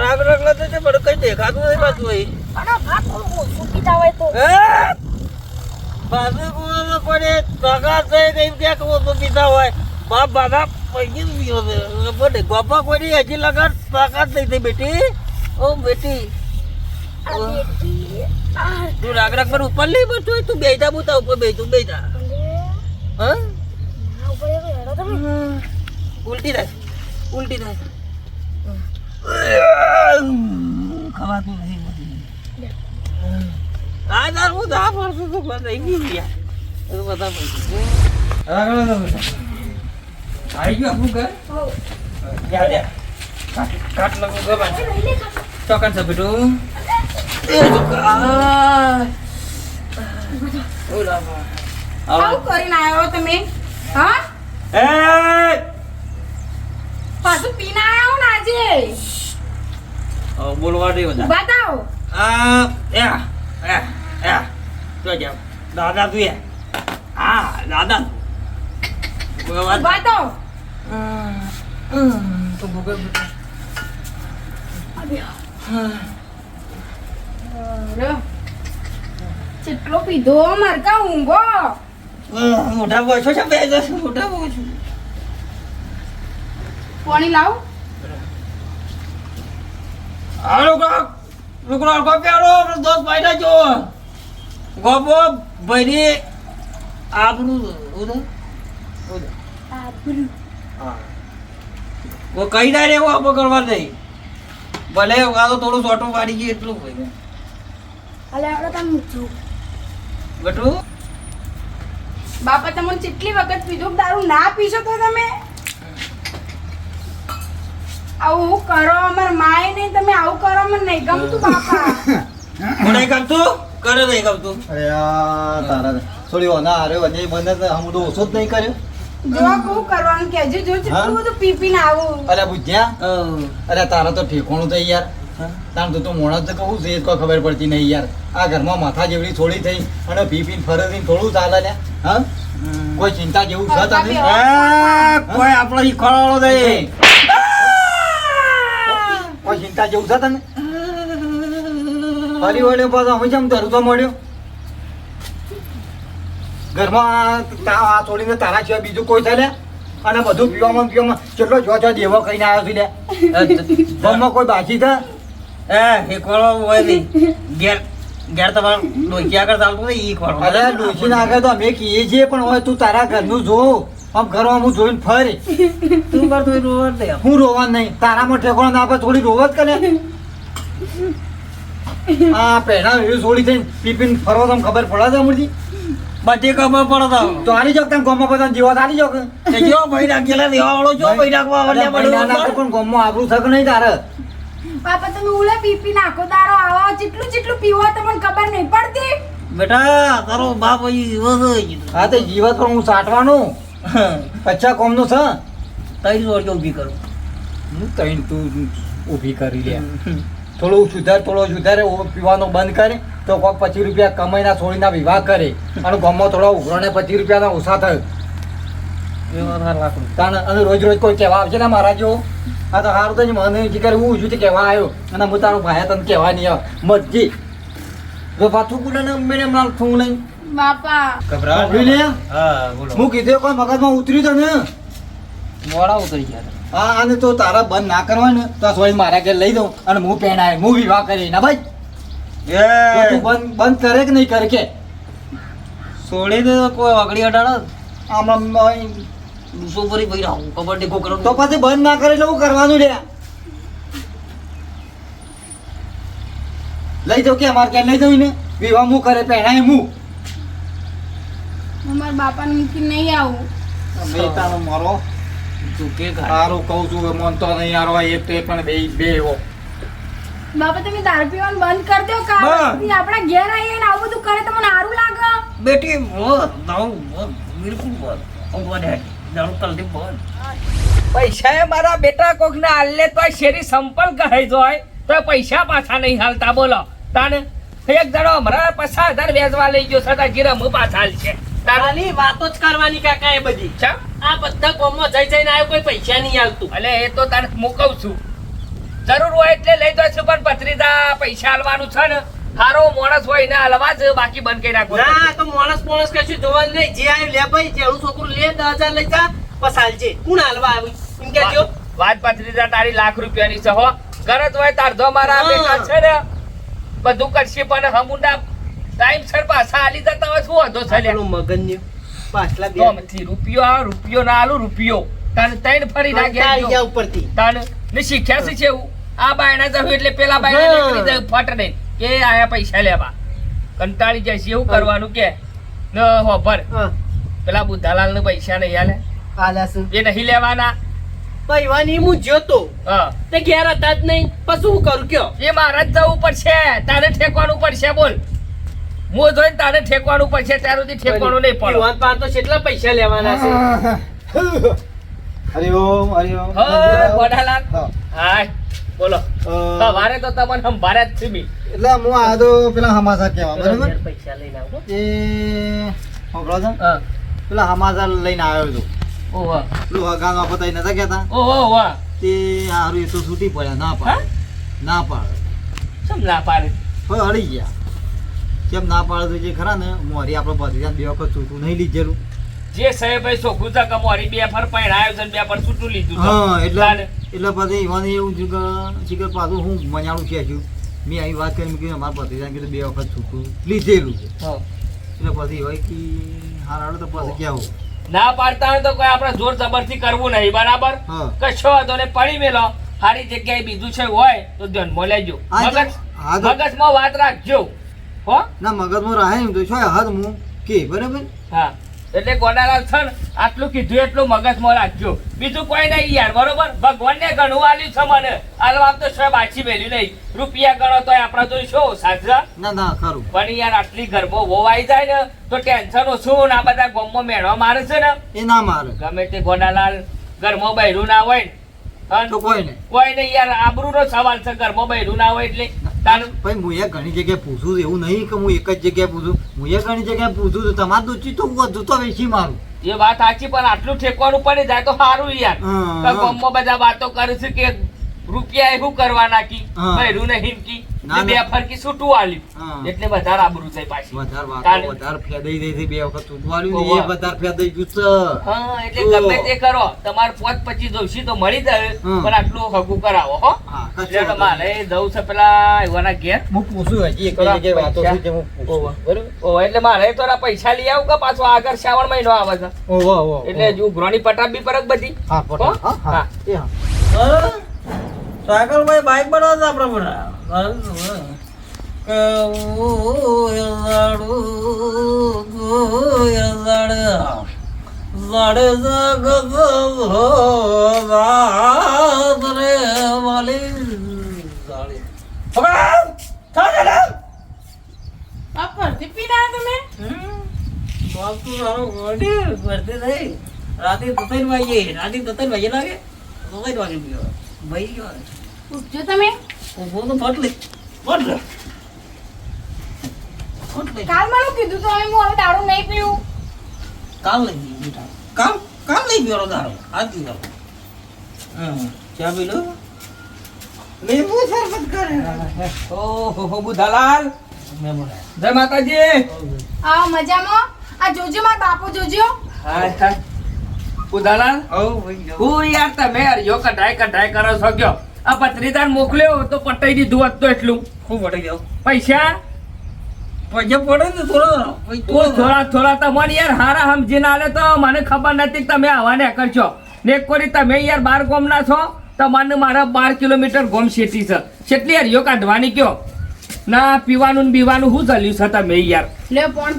રાગ રાગ લાગે છે પણ કઈ દેખાતું નથી? પાછું કૂવામાં પડે, થઈ ગઈ ત્યાં કૂવો તો હોય. બાપ બાધા પૈકી. બધે ગોપા કોઈની હજી લગન તાકાત નહીં થઈ બેટી ઓ બેટી તું રાગ રાગ પર ઉપર લઈ બેઠો હોય, તું બેઠા બુતા ઉપર બેઠા ભલે. હા ઉલટી થાય ઉલટી થાય ખવાતું નથી આ તાર હું દા પડતું તો બધા થઈ ગયા એ તો બધા પૈસા આગળ આગળ બેટા. આવી ગયું આપણું ઘર હોવ. જા જા કાટ કાટ લગું ઘર બાજુ. લઈ લે કાકા. ચોકન છે બેટું એ ચોકન ઓલા બા. આવું કરીને આવ્યો તમે હા એ પાછું પીને આવ્યો ને આજે હવે બોલવા દે બધા બતાવો આ યા યા યા તો જાવ દાદા તું યા હા દાદા બોલવા દે. બતાવો તો ભૂગલ બેટા. અરે, કેટલો પીધો મરકા ઊંઘો આહ, મોટા બોય છો છે બે જણ મોટા બોય છો પાણી લાવ આ લોકો લોકો કો પ્યારો આપણો દોસ્ત ભાઈ જો ગોપો ભાઈ આપણું ઉધર ઉધર આબરૂ. હા. કો કઈ ના રે આપો કરવા નહીં ભલે આ તો થોડું સોટું પાડી ગયું એટલું ભાઈ અલે આપણે. બટુ? બાપા તમને કેટલી વખત પીધો દારૂ ના પીશો તો તમે? આવું કરો અમાર માય નહીં તમે આવું કરો મને નહીં ગમતું બાપા. મને ગમતું? કરે નહીં ગમતું. અરે આ તારા થોડી ઓના હારે વને મને તો હમ તો ઓછો જ નહીં કર્યો. જો કહું કરવાનું કેજો જો હા? બધું પી પીને આવું. અરે બુજ્યા અરે તારા તો ઠેકોણું થઈ યાર. તાર તો તું મોણા જ કહું છે કોઈ ખબર પડતી નહીં યાર. આ ઘરમાં માથા જેવડી થોડી થઈ અને પી પીને ફરે ને થોડું ચાલે ને હા? કોઈ ચિંતા જેવું છે આ, કોઈ આપણો ઈ ખોળાવાળો નહીં કોઈ ચિંતા જેવું છે તને? ફરી વળ્યો પાછો હું જેમ તરતો મળ્યો? ઘરમાં આ તા- આ છોડીને તારા સિવાય બીજું કોઈ થાય અને બધું પીવામાં પીવામાં કેટલો જો જો દેવો કહીને આવ્યો છું લે ઘરમાં કોઈ બાકી છે? એ હોય નહીં. ગેર ઘેર તમારું ડોકી આગળ ચાલતું નહીં એ ખોળો અરે ડોશી આગળ તો અમે કહીએ છીએ પણ હોય તું તારા ઘરનું જો. આમ ઘરમાં હું જોઈને ફરી. તું કરતો હોય રોવા દે. હું રોવા નહીં. તારામાં ઠેકોણા ના આપે થોડી રોવા જ કરે. આ પહેલા એ છોડી થઈને પીપીન ફરવા તમને ખબર પડે છે અમરજી બધી ખબર પડે તો. તો હારી જાવ તમે ગામમાં બધા જીવો હારી જાવ કે? તે જો ભાઈ નાખેલા દેવા વાળો જો ભાઈ અરે વાળા પણ ગામમાં આબરૂ થક નહીં તારે. બાપા તમે ઉલે પીપી નાખો તારો આવા. જેટલું જેટલું પીવો તમને ખબર નહીં પડતી. બેટા તારો બાપ અહીં જીવો છે. હા તો જીવત પણ હું સાટવાનું. કચ્છા કોમનું છે તઈ જોડજો ઊભી કરું. હું તઈને તું ઊભી કરી લે. થોડું સુધાર થોડો સુધારે પીવાનો બંધ કરે તો કોઈ પચીસ રૂપિયા કમાઈના છોડીના વિવાહ કરે. અને ગામમાં થોડા ઉઘરણે પચીસ રૂપિયાના ઓછા થયો. તાર અને રોજ રોજ કોઈ કહેવા આવશે ને મારા જો આ તો સારું જ મને જે કરે હું ઊંચું તે કહેવા આવ્યો અને હું તારું ભાઈ તને કહેવા નહીં આવે મજી જો પાછું કુડે ને મેં એમ થું લઈ બાપા. સાંભળી લે. હા બોલો. હું કીધું કોઈ મગજમાં ઉતર્યું તને? મોડા ઉતરી ગયા હા અને તો તારા બંધ ના કરવા ને તો થોડી મારા ઘેર લઈ દઉં અને હું પહેણાય હું વિવાહ કરી ના ભાઈ? તો તું બંધ બંધ કરે કે નહીં કરે કે? છોડી દે કોઈ વાગડી અડાડે આમ દુસો ભરી ભાઈ રહું કબડ્ડી ખોકરો તો પછી બંધ ના કરે એટલે હું કરવાનું લે લઈ જાઉં કે અમારે ક્યાં લઈ જવું ને વિવાહ હું કરે પહેણાય હું? અમારા બાપાને મૂકીને નહીં આવું. બેટાનો મારો. તું કે ઘર સારું કહું છું મનતો નહીં યાર હોય એક તો પણ બે બે એવો. બાપા તમે દારૂ પીવાનું બંધ કરી દો કા બંધ. આપણા ઘેર આવીએ ને આવું બધું કરે તો મને સારું લાગે. બેટી મો નાઉ મો બિલકુલ ઊંઘવા દે દારૂ કલથી બંધ. પૈસા એ મારા બેટા કોક ને હાલે તો શેરી સંપલ કહે જોય. તો પૈસા પાછા નહીં હાલતા બોલો. તાને એક જણો મારા પચાસ હજાર વેચવા લઈ ગયો છતાં જીરા હું પાછા હાલ છે તાર- ખાલી વાતો જ કરવાની કાકા એ બધી? આ બધા ગામમાં જઈ જઈને આવ્યો કોઈ પૈસા નહીં આવતું. અલે એ તો તારે મૂકવ છું. જરૂર હોય એટલે લઈ જશું પણ પત્રીદા પૈસા આલવાનું છે ને. હારો માણસ હોય ને હલવા જ બાકી બંધ કરી નાખો. ના તો માણસ માણસ કશું જોવા નહીં. જે આવ્યું લે ભાઈ જેવું છોકરું લે દસ હજાર લઈ જા બસ હાલજે. કોણ હાલવા આવ્યું? એમ કેજો વાત પત્રીદા તારી લાખ રૂપિયાની છે હો. ગરજ હોય તાર જો મારા બેટા છે ને. બધું કરશે પણ હમુંડા ટાઈમ સર પાછા આલી જતા હોય શું વાંધો છે? પેલું પાછલા બે રૂપિયો આ રૂપિયો ના આલું રૂપિયો. તાને તૈન ફરી ના ગયા ગયા ઉપરથી. તાને ને શીખ્યા છે એવું? આ બાયણા જવું એટલે પેલા બાયણા નીકળી જાય ફટ દઈને કે આયા પૈસા લેવા. કંટાળી જાય છે એવું કરવાનું કે? ન હોભર હા. પેલા બુધાલાલ ને પૈસા નહીં આલે. એ નહીં લેવાના. ભાઈ વાની હું જોતો હા. તે ઘેર હતા જ નહીં. પછી શું કરું કયો? એ મારા જ જવું પડશે. તારે ઠેકવાનું પડશે બોલ. હું જોઈને તારે ઠેકવાનું પડશે ત્યાર સુધી ઠેકવાનું નહીં પડે. વાત પાસે તો કેટલા પૈસા લેવાના છે? હરિ ઓમ હા ગોડાલાલ હા. હાય બોલો. સવારે તો તમને ભારે જ છે બી. એટલે હું આ તો પેલા હમાસા કહેવા બરાબર? પૈસા લઈને આવો. એ સાંભળો છો? હા. પેલા હમાસા લઈને આવ્યો હતો ઓહો પેલું હગાનો પતાઈ નતા કહેતા? ઓહો વાહ તે હારું એ તો છૂટી પડ્યા ના પાડે. ના પાડે. સમ ના પાડે? હવે હળી ગયા. કેમ ના પાડે જે ખરા ને? મોરી આપણો બધી બે વખત છૂટું નહીં લીધેલું. જે સાહેબ ચોખ્ખું છે કે મોરી બે ફર પણ આવ્યો છે બે ફર છૂટું લીધું હા એટલે એટલે પછી મને એવું થયું કે શીખર પાછું હું મજાણું છે છું મેં આવી વાત કરી મૂકી અમારા ભત્રીજાને કીધું બે વખત છૂટું લીધેલું છે. એટલે પછી હોય કે હારાડો તો પછી કેવું ના પાડતા હોય તો કોઈ આપણે જોર જબરથી કરવું નહીં બરાબર? કશો વાંધો ને પડી મેલો. સારી જગ્યાએ બીજું છે હોય તો ધ્યાનમાં લેજો. મગજ મગજમાં વાત રાખજો. હો? ના મગજમાં રહે એમ તો છો હદ હું કે બરાબર? હા. એટલે ગોડાલાલ છે આટલું કીધું એટલું મગજમાં રાખજો. બીજું કોઈ નહીં યાર બરોબર? ભગવાનને ઘણું આલ્યું છે મને. આલવા તો સાહેબ આછી મેલ્યું નહીં રૂપિયા ગણો તો આપણે તો શું સાજરા ના ના ખરું. પણ યાર આટલી ગરબો વોવાઈ જાય ને તો ટેન્શન ઓછું ને આ બધા ગોમમાં મેળવા મારે છે ને? એ ના મારે. ગમે તે ગોડાલાલ ઘરમાં બહેરું ના હોય ને. કોઈ નહીં. કોઈ નહીં યાર આબરૂનો સવાલ છે ઘરમાં બહેરું ના હોય એટલે. ભાઈ હું એ ઘણી જગ્યાએ પૂછું છું એવું નહીં કે હું એક જ જગ્યાએ પૂછું હું એ ઘણી જગ્યાએ પૂછું છું તમારે દૂધ તો વધુ તો વેચી મારું. એ વાત સાચી પણ આટલું ઠેકવાનું પડી જાય તો સારું યાર. હા, ગામમાં બધા વાતો કરે છે કે રૂપિયા શું કરવાના કી? હા. બૈરું નહીં કી? બે. ફરકી છૂટું આલ્યું. એટલે વધારે આબરૂ થઈ પાછી. વધારે વધારે ફેદાઈ દઈ બે વખત છૂટવાડ્યું ને એ વધારે ફેદાઈ ગયું છે. હા એટલે ગમે તે કરો. તમારે પોત પછી તો મળી જાય પણ આટલું હગું કરાવો હો. એટલે વાંધો મારે જવું છે પેલા એવાના ઘેર. હું પૂછું હજી એક જગ્યાએ વાતો પૈસા. છે જે હું ઓવા. ઓ એટલે મારે તો પૈસા લઈ આવું કે પાછો આગળ શ્રાવણ મહિનો આવે છે? ઓવા ઓવા એટલે જો ગ્રોની પટાબ બી પરક બધી. હા હા? હા? સાયકલ ભાઈ બાઈક બનાવતા આપણે રાત દત્તન વાગે રાતે દત્તન વાગે લાગે દત્તન વાગે ભાઈ ગયો. ઉઠજો તમે. ઊભો તો ફટ લે ફટ લે ફટ કાલ મને કીધું તો હું હવે દારૂ નહીં પીવું. કામ લઈ ગઈ બેટા. કામ કામ લઈ ગયો દારો. આજ ગયો હમ ચા પી લો. લીંબુ શરબત કરે. ઓહો હો બુધાલાલ જય માતાજી. આ મજામાં? આ જોજો માર બાપુ જોજો. હાય હાય બુધાલાલ ઓ ભાઈ ગયો યાર તમે હરિયો કઢાઈ કઢાઈ કરો છો ગયો આ પત્રીદાર મોકલ્યો તો પટાઈ દીધું હતું એટલું. શું પટાઈ દઉં? પૈસા? પૈસા પડે ને થોડો થોડા થોડા તમને યાર હારા સમજીને આલે તો મને ખબર નથી કે તમે આવા ને કરશો. ને કોરી તમે યાર બાર ગોમના છો તમને મારા બાર કિલોમીટર ગોમ છે. કેટલી હરિયો કાઢવાની કયો? ના પીવાનું ને બીવાનું શું ચાલ્યું છે તમે યાર. લે પણ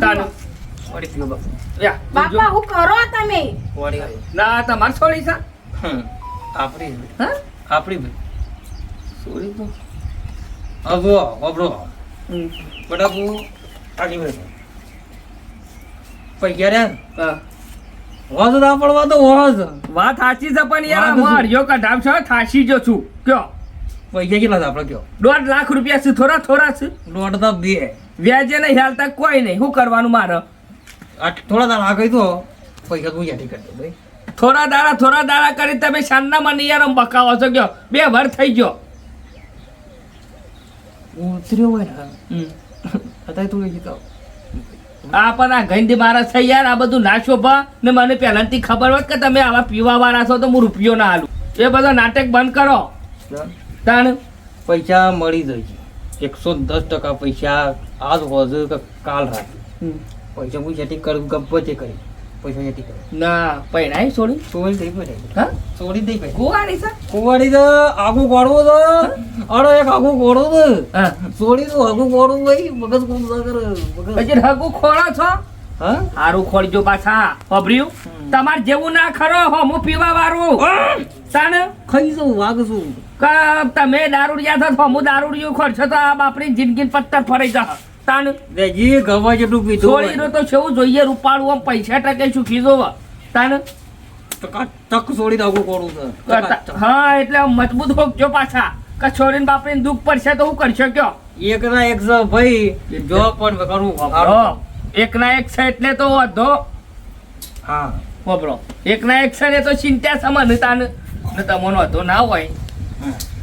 બાપુ. યા, હું કરો તમે? ના તમારે છોડી છે. આપણી હા? આપણી ભાઈ ભાઈ પૈસા રે હા. હોજ ના પડવા તો હોજ વાત સાચી છે પણ યાર હું? હરિયો કઢાવ છો થાશી જો છું. કયો? પૈસા કેટલા છે આપણે કયો? દોઢ લાખ રૂપિયા છે થોડા થોડા છે. દોઢ તો બે. વ્યાજે નહીં હાલતા કોઈ નહીં. શું કરવાનું મારે? થોડા દાડા કહી દો પૈસા તું યાદી કરી દે ભાઈ? થોડા દાડા થોડા દાડા કરી તમે શાનના મને યાર બકાવો છો ગયો બે વર થઈ ગયો. ઉતર્યો હોય તું એ કહો આ પણ આ ગંદી મારા છે યાર આ બધું ના શોભા. ને મને પહેલાથી ખબર હોત કે તમે આવા પીવા વાળા છો તો હું રૂપિયો ના હાલું. એ બધો નાટક બંધ કરો. તાણ? પૈસા મળી જાય એકસો દસ ટકા પૈસા આજ હોજે કે કાલ રાત પૈસા હું સેટિંગ કરું ગમે તે કરી. પૈસા સેટિંગ ના પૈણાય છોડી ચોરી થઈ પડે. હા? ચોરી થઈ પડે. કુવાડી છે? કુવાડી તો આગું ગોળવું તો અરે એક આગું ગોળવું તો હા. તો આગું ગોળવું ભાઈ મગજ કોમ ના કરે પછી હગું ખોળો છો? હા? હારું ખોળજો પાછા પબર્યું તમાર જેવું ના ખરો હો હું પીવા વાળું. તાણ ખાઈ જવું વાગશું કે તમે દારૂડિયા થો હું દારૂડિયું ખોરશો તો આ બાપરી જિંદગી પત્તર ફરી જા તાણ જી ગવા જેટલું પીધું. છોડીનો તો છેવું જોઈએ રૂપાળું આમ પૈસા ટકે સુખી જોવ તાણ? તક છોડી આગું કોડું છે. હા એટલે મજબૂત હોકજો પાછા. કે છોડીને બાપરીને દુઃખ પડશે તો હું કરશો કયો? એક ના એક છે ભાઈ જો પણ કરવું એક ના એક છે એટલે તો વધો. હા. વાપરો. એક ના એક છે ને તો ચિંતા સમાન તાન ને તમોનો વધો ના હોય.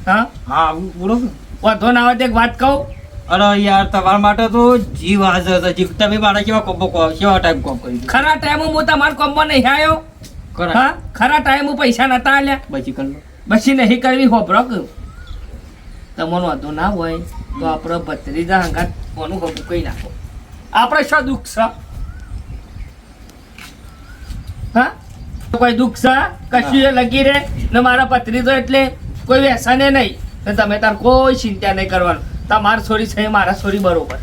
હા? હા બોલો વધો ના હોય તો એક વાત કહું. અરે યાર તમારા માટે તો જીવ હાજર હતા. જીવ તમે મારા કેવા કોમ્બો કો કેવા ટાઈમ કોમ કરી ખરા ટાઈમ હું તમારા કોમ્બો નહીં આવ્યો. ખરા. હા? ખરા ટાઈમ હું પૈસા નતા આલ્યા. બચી કર બચી નહીં કરવી હો બ્રોક તમોનો વાંધો ના હોય તો આપણે ભત્રીજા હંગાત કોનું કોમ્બો કઈ નાખો. આપણે શું દુઃખ છે? હા? કોઈ દુઃખ છે? કશું એ લગી રહે ને મારા ભત્રીજો એટલે કોઈ વ્યસને નહીં. તમે તાર કોઈ ચિંતા નહીં કરવાનું. તમાર છોરી છે એ મારા છોરી બરોબર.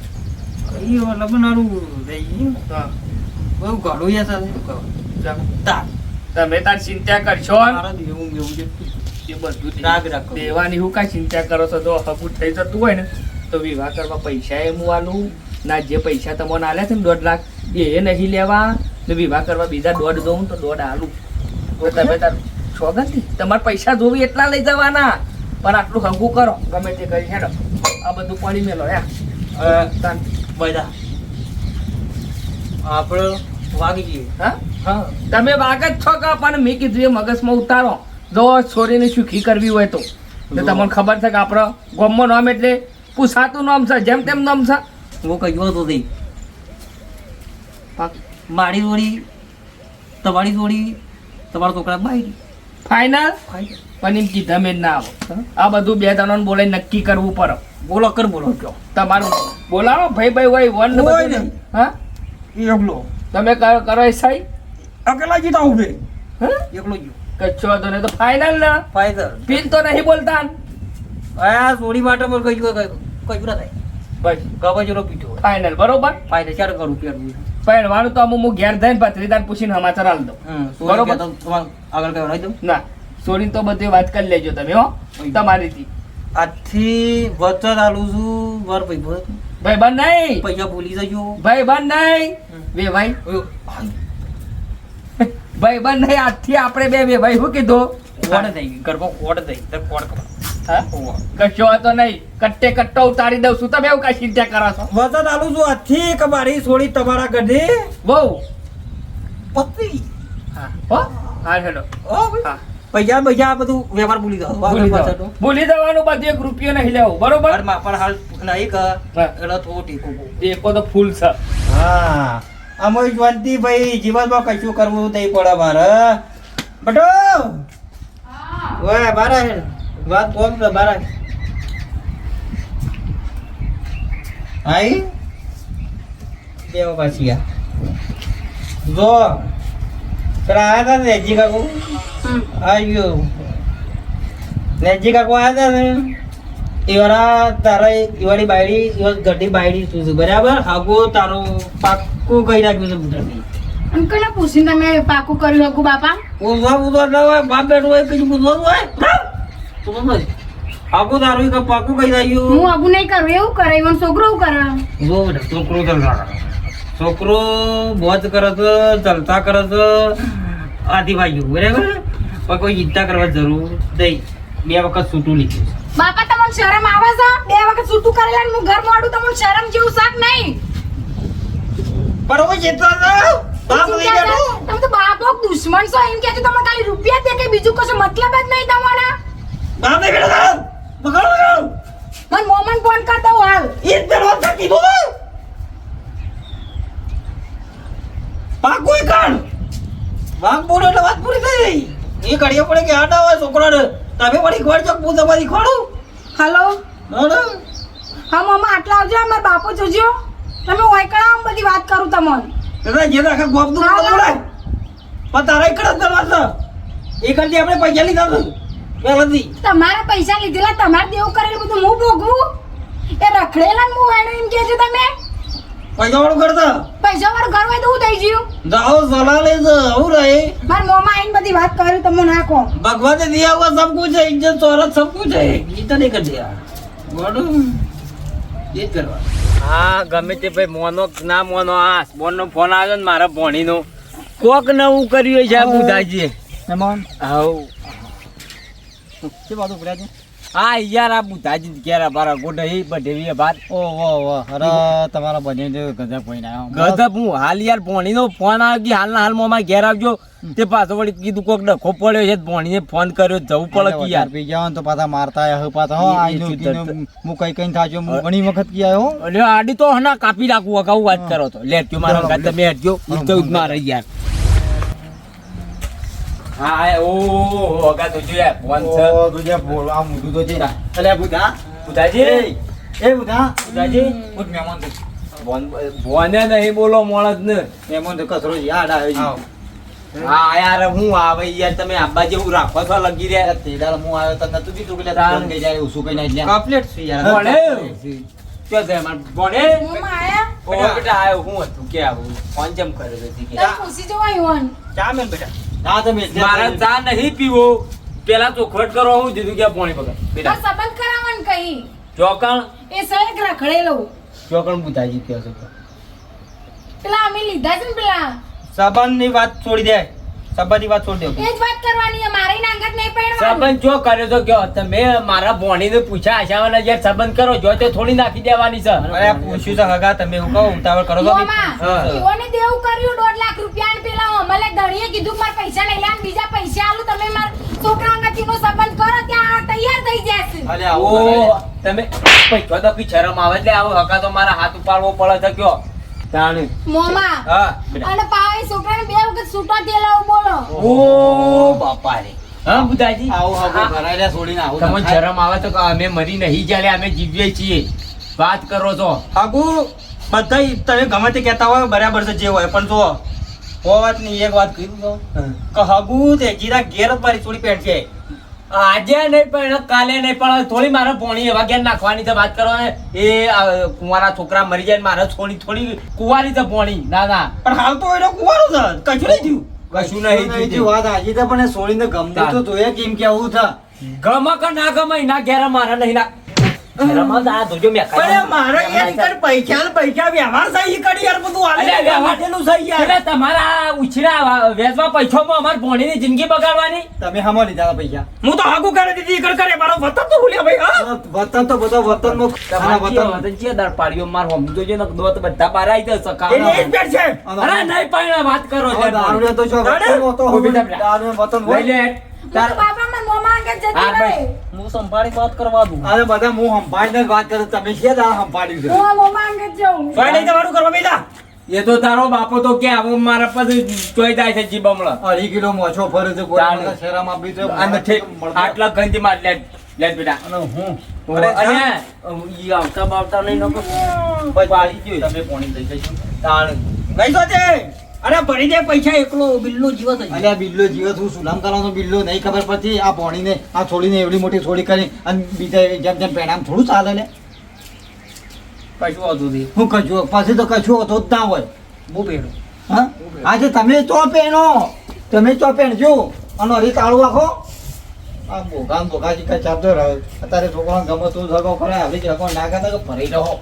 કઈ લગ્નવાળું થઈ ગયું. બહુ ઘણું યાર. તાર. તમે તાર ચિંતા કરશો. એ બધું રાગ રાખો. દેવાની હું કાંઈ ચિંતા કરો છો? તો હગું થઈ જતું હોય ને તો વિવાહ કરવા પૈસા એમ હું આલું ના જે પૈસા તમને આલ્યા છે ને દોઢ લાખ એ નહીં લેવા. ને વિવાહ કરવા બીજા દોઢ દઉં તો દોઢ આલું. તમે તાર છોગનથી તમારે પૈસા જોવી એટલા લઈ જવાના. પણ આટલું હગું કરો ગમે તે કરી હેડો. આ બધું પડી મેલો અ, તાન. બધા આપણે વાગી જઈએ હા? હા. તમે વાગ જ છો કે પણ મેં કીધું એ મગજમાં ઉતારો. જો છોરીને સુખી કરવી હોય તો. તમને ખબર છે કે આપણો ગોમમાં નામ એટલે પૂછાતું નામ છે જેમ તેમ નામ છે. હું કહ્યું હતું તે. મારી જોડી તમારી જોડી તમારા છોકરા બાઈ ફાઇનલ પણ એમ કીધા મેં ના આવો આ બધું બે જણાને બોલે નક્કી કરવું પડે બોલો કર બોલો કયો તમારું બોલાવો ભાઈ ભાઈ હોય વન. નહીં. હા એકલો તમે કરો કરો એ અકેલા જીતા ઉભે હા એકલો ગયો કચ્છો તો ને તો ફાઇનલ ને ફાયદર પિન તો નહીં બોલતા આ સોડી માટે પણ કહ્યું કઈ કઈ ના થાય બસ ગવા જેલો પીઠો ફાઇનલ બરોબર ફાઇનલ ચાર કરું પેલું વાળું તો અમુક હું ઘેર થઈને પત્રીદાર પૂછીને સમાચાર આલ દઉં બરોબર. આગળ કહેવાય દઉં ના સોની તો બધી વાત કરી લેજો તમે હો તમારીથી. આજથી વચન આલું છું મારા ભાઈ ભાઈ ભાઈ બન નહીં. પૈસા ભૂલી જજો. ભાઈ બન નહીં. વે ભાઈ. ભાઈ બન નહીં આજથી આપણે બે બે ભાઈ શું કીધું? થઈ ગઈ ગરબો કોડ થઈ તો કોડ કરો? કશો હતો નહીં. કટ્ટે કટ્ટો ઉતારી દઉં છું. તમે એવું કઈ ચિંતા કરો છો? વચન આલું છું આજથી એક મારી સોડી તમારા ગઢે બહુ. પત્ની. હા. હો? હા હેલો. ઓ. હા. પૈસા પૈસા બધું વ્યવહાર ભૂલી દો ભૂલી દેવાનું બધું એક રૂપિયો નહીં લેવું બરોબર? પણ હાલ નહીં એટલે થોડું ટીકું બહુ. તો ફૂલ છે. હા. અમે જવંતી ભાઈ જીવનમાં કશું કરવું નહીં પડે મારે. બટો! ઓય બારા વાત કોમ છે બારા આઈ? દેવો પાછી જો. પેલા આયા તા ને નેજી કાકુ? આવ્યો નેજી કાકુ આયા તા ને? ઈવાના તારા બાયડી ઈવા ગઢી બાયડી તું છે બરાબર? આગો તારો પાક્કું કહી નાખ્યું છે બુઢાની. અને કોને પૂછીને તમે પાકું કર્યું હકુ બાપા? પૂછવા પૂછવા ના હોય બાપ બેઠો હોય કઈ પૂછવાનું હોય. તું તો. આગો તારું ઈ પાક્કું કહી હું નાખ્યું હગુ નહીં કરું એવું કરે ઈવન છોકરો એવું કરે. જો છોકરો ચલતા કરે. છોકરો મોજ કરે છે ચલતા કરે છે આથી બરાબર? પણ કોઈ ચિંતા કરવા જરૂર નહીં. બે વખત છૂટું લીધું બાપા તમને શરમ આવે છે? બે વખત છૂટું કરેલા ને હું ઘર મોડું તમને શરમ જેવું શાક નહીં. બરોબર ચેતવા દો. બાપ લઈ તમે તો બાપો દુશ્મન છો? એમ કે છે ખાલી રૂપિયા દે કે બીજું કશું મતલબ જ નહીં તમારા. બાપ બેઠો થાવ. બગાડો. મોમન ફોન કર દઉં હાલ. પેલો એ કાન. વાઘ બોલો એટલે વાત પૂરી થઈ ગઈ. એ ઘડીએ પડે કે આડા હોય છોકરાને. તમે વળી ખોડ છો, પૂછો બધી ખોડું. હલો? હા મમ્મા આટલા આવજો મારા બાપુ જોજો તમે ઓયકડા આમ બધી વાત કરું તમને એટલે જે આખા ગોપ હા, બોલાય. પણ તારે જ કરવા છે. એ કરતી આપણે પૈસા લીધા છે. પહેલાથી તમારા પૈસા લીધેલા તમારે દેવું કરેલું બધું હું ભોગવું એ રખડેલા હું એમ કે છે તમે પૈસા કરતા પૈસા વાળું ઘર તો હું થઈ ગયું જાઓ સલાહ લે આવું રહે. માર મોમાં આઈને બધી વાત કર્યું તમે નાખો ભગવાને દિયા હુઆ સબ કુછ હે ઇજ્જત શોહરત સબ કુછ હે. ગીતા નહીં કરી દિયા. ગોડુ એ કરવા. હા ગમે તે ભાઈ મોનો ના મોનો આ બોનનો ફોન આવ્યો ને મારા ભોણીનો. કોક નવું કર્યું છે આ બુધાજીએ. મહેમાન હાઉ કે બાજુ છે હા યાર આ બુધાજી ક્યારે બારા ગોડા એ બઢેવી બાર ઓ ઓ ઓ અરે તમારા બને જે ગધા કોઈ ના ગજબ હું હાલ યાર ભણીનો ફોન આવ્યો કે હાલના હાલમાં મારા ઘેર આવજો. તે પાછો વળી કીધું કોક ડખો પડ્યો છે ભોણીએ ફોન કર્યો જવું પડે કે યાર. પી ગયા તો પાછા મારતા આયા પાછા હો ઈ- ઈ આઈનો શું કીનો કરતા? હું કઈ કઈ થાજો હું ઘણી વખત કી આયો હો. અરે આડી તો હના કાપી રાખું અગાઉ વાત કરો તો. લેટ્યો મારા અંગાત તમે ગયો ઈ તો જ રહી યાર. હા ઓ અગા તો ફોન છે. ઓ તુજે બોલ આ મુદું તો છે અલે બુધા બુધાજી એ બુધા બુધાજી બુધ મહેમાન તો ફોન ફોને નહીં બોલો મોણસ ને. મહેમાન તો કચરો યાદ આવ્યો હા યાર હું આવે યાર તમે આબા જેવું રાખો છો લગી રહ્યા. તે હું આવ્યો તો નતું કીધું કે. ફોન ગઈ જાય ઓછું કઈ ના કમ્પ્લીટ છે યાર. છે. માર આયા ઓ બેટા આયો હું હતું કે આવું. ફોન જેમ કરે છે કે. ચા બેટા. મારા ચા નહીં પીવો. પેલા ચોખવટ કરો હું દીધું કે પોણી પકડ. બેટા. સંબંધ કરાવવાનું કહી ચોકણ? એ સહેક રખડેલો ચોકણ બુધાજી કહો છો પેલા અમે લીધા છે ને પેલા? સાબાનની વાત છોડી દે. સાબાની વાત છોડી દો એ જ વાત કરવાની છે, મારે નાંગત નહીં પડવાનું સંબંધ જો કર્યો તો કયો? તમે મારા ભોણીને પૂછ્યા આશાવાના જે સંબંધ કરો જો તે થોડી નાખી દેવાની છે. અરે પૂછ્યું તો હગા તમે હું કહું ઉતાવળ કરો તો ઓને. દેવું કર્યું દોઢ લાખ રૂપિયા ને પેલા અમલે દણીએ કીધું માર પૈસા નહીં લાન બીજા પૈસા આલું તમે માર છોકરા અંગતનો સંબંધ કરો ત્યાં તૈયાર થઈ જશે. અરે આવું ઓ તમે પૈસો તો કી શરમ આવે એટલે આવો હકા તો મારા હાથ ઉપાડવો પડે છે કયો? તાણે. મોમાં હા. અને પાવે છોકરાને બે વખત છૂટો તેલાવ બોલો. ઓ બાપા રે હા બુધાજી આવો આવો આવું ભરાયેલા છોડીને આવો તમને. શરમ આવે તો અમે મરી નહીં જાલે અમે જીવીએ છીએ. વાત કરો છો. આગુ બધા તમે ગમે તે કહેતા હોય બરાબર છે જે હોય. પણ જો ઓ વાતની એક વાત કીધું તો. કે હગુ તે જીરા ઘેર જ મારી છોડી પેટ છે. આજે નહીં પણ કાલે નહીં પણ થોડી મારે પોણી એવા ઘેર નાખવાની છે. વાત કરો એ કુંવારા છોકરા મરી જાય ને મારે થોડી થોડી કુંવારી છે પોણી. ના ના. પણ હાલ તો એનો કુંવારો છે. કશું નહીં થયું. કશું નહીં થયું. વાત આજે તો પણ સોળીને ગમતું તો એ કેમ કેવું છે. ગમે કે ના ગમે એના ઘેર મારે નહીં ના તો મેં મારે પૈસા ને પૈસા તમારા ઉછરા વેચવા પૈસામાં અમારી ભોણીની જિંદગી બગાડવાની. તમે હામાં લીધા પૈસા. હું તો હાગુ કરી દીધી ઈકડ કરે મારો વતન તો ભૂલ્યા ભાઈ વતન તો બધા વતનમાં આના વતન. વતન છે દર પાડીઓ માર હોમ જોજો ને દોત બધા બાર આવી જશે એની એક પેટ છે. અરે નહીં પણ વાત કરો છે. દારૂડિયો તો છો વતન. દારૂડિયો વતન હોય. લે બાપા મારા મોમાં અંગત જતી હા, ભાઈ. હું સંભાળી વાત કરવા દઉં. અરે બધા હું સંભાળીને વાત કરું તમે છે દાળ સંભાળ્યું છે હું આ મોમાં અંગત ભાઈ નહીં કરવા બેટા એ તો તારો બાપો તો કે આવું મારા પાસે ચોઈ જાય છે જીબમળો અઢી કિલો મોછો ફરે છે કોઈ શેરામ આપી છે અને ઠીક આટલા ગંજી માં લે લે બેટા. અને હું? અને ઈ આવતા બાવતા નહીં નકો પાડી ગયો તમે પોણી લઈ જઈશું તાણ. અરે ભરી દે પૈસા એકલો બિલ્લો જીવો થઈ અલ્યા બિલ્લો જીવત હું સુલામ કરવાનો? બિલ્લો નહીં ખબર પડતી. આ પોણીને આ છોડીને એવડી મોટી છોડી કરી અને બીજા જેમ જેમ પેણામ થોડું ચાલે ને કશું હોતું નથી હું કશું પાસે તો કશું હોતો જ ના હોય. હું પેડો હા? આજે તમે ચો પહેરો. તમે ચો પહેરજો. અને હરી તાળું આખો. આ બોગા બોગાજી કઈ ચાલતો રહ્યો. અત્યારે છોકરાને ગમે તું જગો કરે આવી જગો ના કરતા કે ભરી રહો